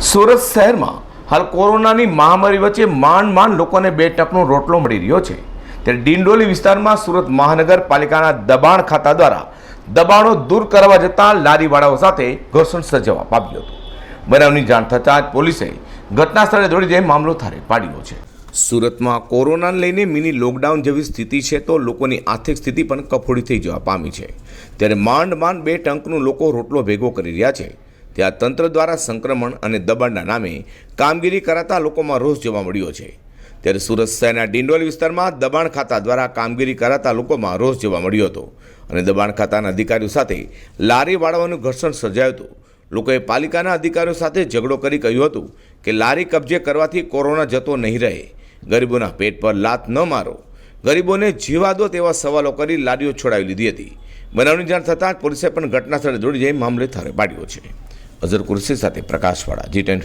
સુરત શહેરમાં હાલ કોરોનાની મહામારી વચ્ચે માંડ માંડ લોકોને બે ટકનો રોટલો મળી રહ્યો છે. ત્યારે ડિંડોલી વિસ્તારમાં સુરત મહાનગરપાલિકાના દબાણ ખાતા દ્વારા દબાણો દૂર કરવા જતાં લારીવાળાઓ સાથે ઘર્ષણ સર્જવા પામ્યું હતું. બનાવની જાણ થતાં જ પોલીસે ઘટના સ્થળે દોડી જઈ મામલો થારે પાડ્યો છે. સુરતમાં કોરોનાને લઈને મિની લોકડાઉન જેવી સ્થિતિ છે તો લોકોની આર્થિક સ્થિતિ પણ કફોડી થઈ જવા પામી છે. ત્યારે માંડ માંડ બે ટંકનું લોકો રોટલો ભેગો કરી રહ્યા છે. ત્યાં તંત્ર દ્વારા સંક્રમણ અને દબાણના નામે કામગીરી કરાતા લોકોમાં રોષ જોવા મળ્યો છે. ત્યારે સુરત શહેરના ડિંડોલ વિસ્તારમાં દબાણ ખાતા દ્વારા કામગીરી કરાતા લોકોમાં રોષ જોવા મળ્યો હતો અને દબાણ ખાતાના અધિકારીઓ સાથે લારી વાળવાનું ઘર્ષણ સર્જાયું હતું. લોકોએ પાલિકાના અધિકારીઓ સાથે ઝઘડો કરી કહ્યું હતું કે લારી કબજે કરવાથી કોરોના જતો નહીં રહે. ગરીબોના પેટ પર લાત ન મારો. ગરીબોને જીવા દો તેવા સવાલો કરી લારીઓ છોડાવી લીધી હતી. બનાવની જાણ થતાં જ પોલીસે પણ ઘટના સ્થળે દોડી જઈ મામલે થારે પાડ્યો છે. અઝર કુરશી સાથે પ્રકાશવાળા જી ટેન